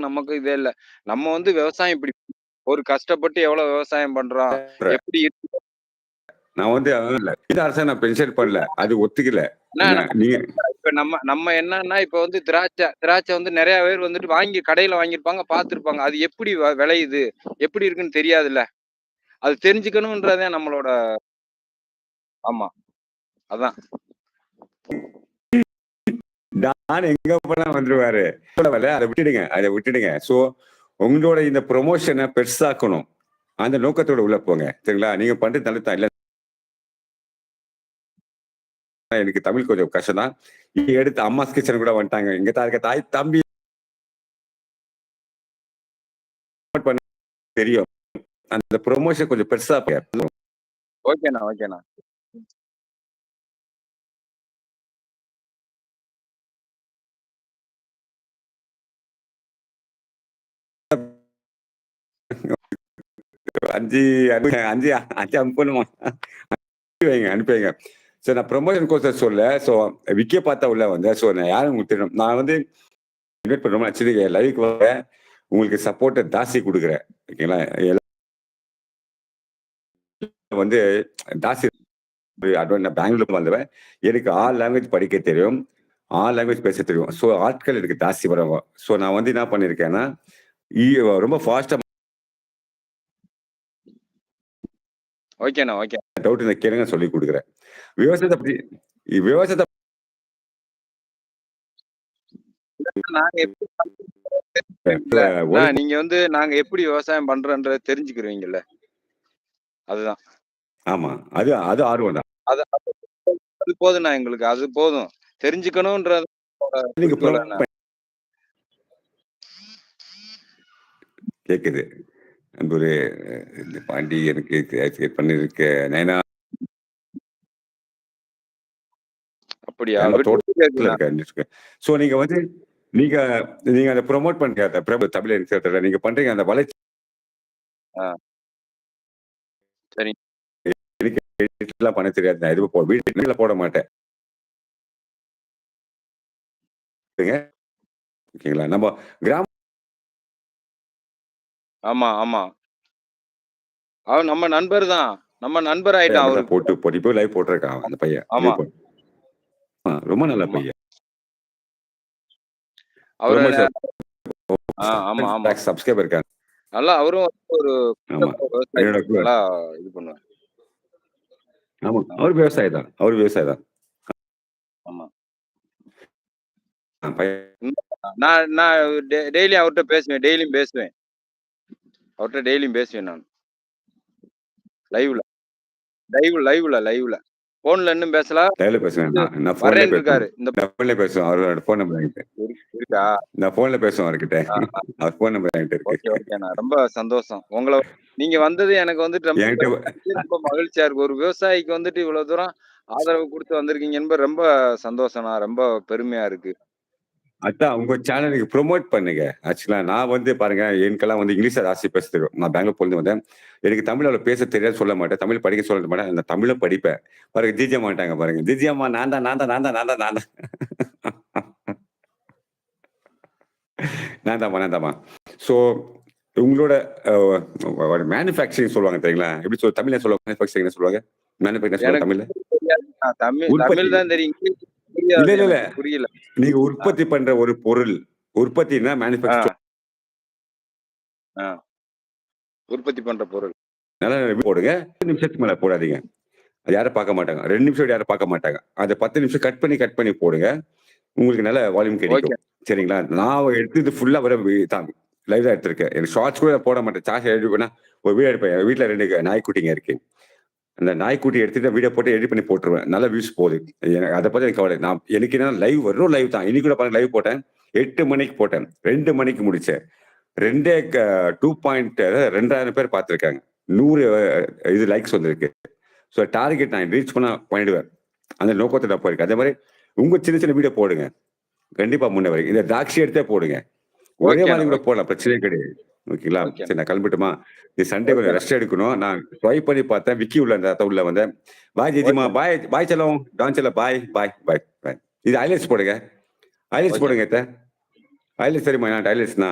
நமக்கு இதே இல்ல. நம்ம வந்து விவசாயம் இப்படி ஒரு கஷ்டப்பட்டு எவ்வளவு விவசாயம் பண்றோம். எப்படி இருக்கு நான் வந்து இல்ல. இந்த அரச நான் பென்ஷன் பண்ணல. அது ஒத்துக்கல. நீங்க இப்ப நம்ம நம்ம என்னன்னா, இப்ப வந்து திராட்சை திராட்சை வந்து நெறைய பேர் வந்துட்டு வாங்கி கடையில வாங்கியிருப்பாங்க, பார்த்திருப்பாங்க. அது எப்படி விளையுது? எப்படி இருக்குன்னு தெரியாதுல்ல. அது தெரிஞ்சுக்கணும்ன்றதே நம்மளோட ஆமா. அதான். டான் எங்க போனா வந்துருவாரு. அத விட்டுடுங்க. அத விட்டுடுங்க. சோ உங்களோட இந்த ப்ரொமோஷனை பெருசாக்கணும். அந்த நோக்கத்தோட உள்ள போங்க. சரிங்களா? நீங்க பண்றது நல்லது தான். இல்ல எனக்கு தமிழ் கொஞ்சம் கஷ்டம் தான். எடுத்து அம்மா கிச்சன் கூட வந்துட்டாங்க. இங்க தான் இருக்க தாய் தம்பி தெரியும். அந்த ப்ரொமோஷன் கொஞ்சம் பெருசா ஓகேண்ணா, ஓகேண்ணா. அஞ்சு அஞ்சு அஞ்சு அஞ்சு அனுப்பணுமா? அனுப்பி வைங்க அனுப்பி வைங்க. ஸோ நான் ப்ரொமோஷன் கோர்ஸ் சொல்ல ஸோ விக்கிய பார்த்தா உள்ள வந்தேன். ஸோ நான் யாரும் உங்களுக்கு தெரியும் நான் வந்து இன்வைட் பண்ணுறோம் ஆக்சுவலி லைவுக்கு வர உங்களுக்கு சப்போர்ட்டை தாசி கொடுக்குறேன். ஓகேங்களா எல்லாம் வந்து தாசி அட்வான்ஸ் நான் பெங்களூர் வந்தவன். எனக்கு ஆல் லாங்குவேஜ் படிக்க தெரியும். ஆல் லாங்குவேஜ் பேச தெரியும். ஸோ ஆட்கள் எனக்கு தாசி வரவங்க ஸோ நான் வந்து என்ன பண்ணியிருக்கேன்னா இ- ரொம்ப ஃபாஸ்ட்டாக ஓகேண்ணா, ஓகே. டவுட் இந்த கேளுங்க சொல்லி கொடுக்குறேன் விவசாயத்தை பத்தி விவசாயத்தை நாங்க வந்து நாங்க எப்படி விவசாயம் பண்றோன்றத தெரிஞ்சுக்கிருவீங்கல்ல. அதுதான். ஆமா அது அது ஆர்வம் தான் அது அது போதும்ண்ணா எங்களுக்கு. அது போதும். தெரிஞ்சுக்கணும்ன்றது. கேக்குது ஒரு இந்த பாண்டி எனக்கு கிரியேட் பண்ணிருக்க நைனா அப்படியா? ஸோ நீங்க வந்து நீங்க நீங்க அதை ப்ரொமோட் பண்றீங்க பிரபு தமிழ் இன்ஸ்டியூட்ல நீங்க பண்றீங்க அந்த வளர்ச்சி. சரி. எல்லாம் பண்ண தெரியாது நான் எதுவும் போ வீட்டுல போட மாட்டேன்? ஓகேங்களா நம்ம கிராம ஆமா, ஆமா. அவன் நம்ம நண்பர் தான். நம்ம நண்பர் ஆயிட்டான் அவரு. போட்டு போட்டு லைவ் போட்டிருக்கான் அந்த பையன் ஆமா. ரொம்ப நல்ல. பையன் அவரு ஆமா, ஆமா. சப்ஸ்கிரைபர் இருக்காங்க நல்லா அவரும் ஒரு இது பண்ணுவார். ஆமா அவர் விவசாயி தான் அவர் விவசாயி தான் ஆமா. நான் நான் டெய்லி அவர்ட்ட பேசுவேன். டெய்லியும் பேசுவேன். அவர்ட்ட டெய்லியும் பேசுவேன் நான். லைவ்ல. லைவ் லைவ்ல லைவ்ல. போன்ல இன்னும் பேசல. லைவ்ல பேசுவேன் நான் நான் போன்ல இருக்காரு. இந்த நான் போன்ல பேசுவேன் அவரோட போன் நம்பர் இருக்கு-? நான் போன்ல பேசுவேன் அவர்கிட்ட. அவர் போன் நம்பர் என்கிட்ட ஓகே, இருக்கு ஓகேண்ணா. ரொம்ப சந்தோஷம். உங்கள நீங்க வந்தது எனக்கு வந்துட்டு ரொம்ப மகிழ்ச்சியா இருக்கு. ஒரு விவசாயிக்கு வந்துட்டு இவ்வளவு தூரம் ஆதரவு குடுத்து வந்திருக்கீங்க ரொம்ப சந்தோஷம்ண்ணா. ரொம்ப பெருமையா இருக்கு. அதான் உங்க சேனலுக்கு ப்ரோமோட் பண்ணுங்க. ஆக்சுவலா நான் வந்து பாருங்க எனக்கெல்லாம் வந்து இங்கிலீஷ் ராசி பேச தெரியும். நான் பெங்களூர் போயிருந்து வந்தேன். எனக்கு தமிழ் அவ்வளவு பேச தெரியாது சொல்ல மாட்டேன். தமிழ் படிக்க சொல்ல மாட்டேன். நான் தமிழும் படிப்பேன். பாருங்க ஜிஜியம்மா மாட்டாங்க பாருங்க. ஜிஜியம்மா நான் தான் நான் தான் நான் தான் நான் தான் நான் தான். நான் தாம்மா நான் தாம்மா ஸோ உங்களோட மேனுஃபேக்சரிங் சொல்லுவாங்க தெரியுங்களா? எப்படி சொல்ல தமிழ்ல சொல்லுவாங்க? மேனுஃபேக்சரிங் சொல்லுவாங்க? மேனுஃபேக்சரிங் தமிழ்ல. தமிழ். தமிழ் தான் தெரியும். இல்ல இல்ல. புரியல. நீங்க உற்பத்தி பண்ற ஒரு பொருள் உற்பத்தினா. மேனுஃபேக்சர். உற்பத்தி பண்ற பொருள். நல்லா போடுங்க. பத்து நிமிஷத்துக்கு மேல போடாதீங்க. அது யாரும் பார்க்க மாட்டாங்க. ரெண்டு நிமிஷம் யாரும் பார்க்க மாட்டாங்க. அதை பத்து நிமிஷம் கட் பண்ணி கட் பண்ணி போடுங்க. உங்களுக்கு நல்ல வால்யூம் கிடைக்கும். சரிங்களா? நான் எடுத்தது ஃபுல்லா வர தான் லைவ் தான் எடுத்திருக்கேன். எனக்கு ஷார்ட்ஸ் கூட போட மாட்டேன். சார்ஜ் எடுப்பேன்னா ஒரு வீடியோ எடுப்பேன். வீட்டில் ரெண்டு நாய்க்குட்டிங்க இருக்கு. அந்த நாய்க்குட்டி எடுத்துட்டு வீடியோ போட்டு எடிட் பண்ணி போட்டுருவேன். நல்ல வியூஸ் போகுது. எனக்கு அதை பத்தி எனக்கு கவலை. நான் எனக்கு என்ன லைவ் வரும் லைவ் தான். இன்னைக்கு கூட பாருங்க லைவ் போட்டேன். எட்டு மணிக்கு போட்டேன். ரெண்டு மணிக்கு முடிச்சேன். ரெண்டே டூ பாயிண்ட் ரெண்டாயிரம் பேர் பார்த்துருக்காங்க. நூறு இது லைக்ஸ் வந்திருக்கு. ஸோ டார்கெட் நான் ரீச் பண்ண பண்ணிடுவேன். அந்த நோக்கத்தை நான் போயிருக்கேன். அதே மாதிரி உங்க சின்ன சின்ன வீடியோ போடுங்க. கண்டிப்பா முன்ன வரைக்கும் இந்த திராட்சை எடுத்தே போடுங்க. ஒரே மாதிரி கூட. போடலாம். பிரச்சனையே கிடையாது. ஓகேங்களா. சரி நான் கிளம்பிட்டுமா? இது சண்டே கொஞ்சம் ரெஸ்ட் எடுக்கணும். நான் ட்ரை பண்ணி பார்த்தேன். விக்கி உள்ள அந்த உள்ள வந்தேன். பாய் ஜெஜிமா பாய் பாய் செல்லம். டான் செல்லம். பாய் பாய் பாய் பாய் இது ஐலைட்ஸ் போடுங்க. ஐலைட்ஸ். போடுங்க ஐலைட்ஸ் சரிம்மா நான் ஐலைட்ஸ்னா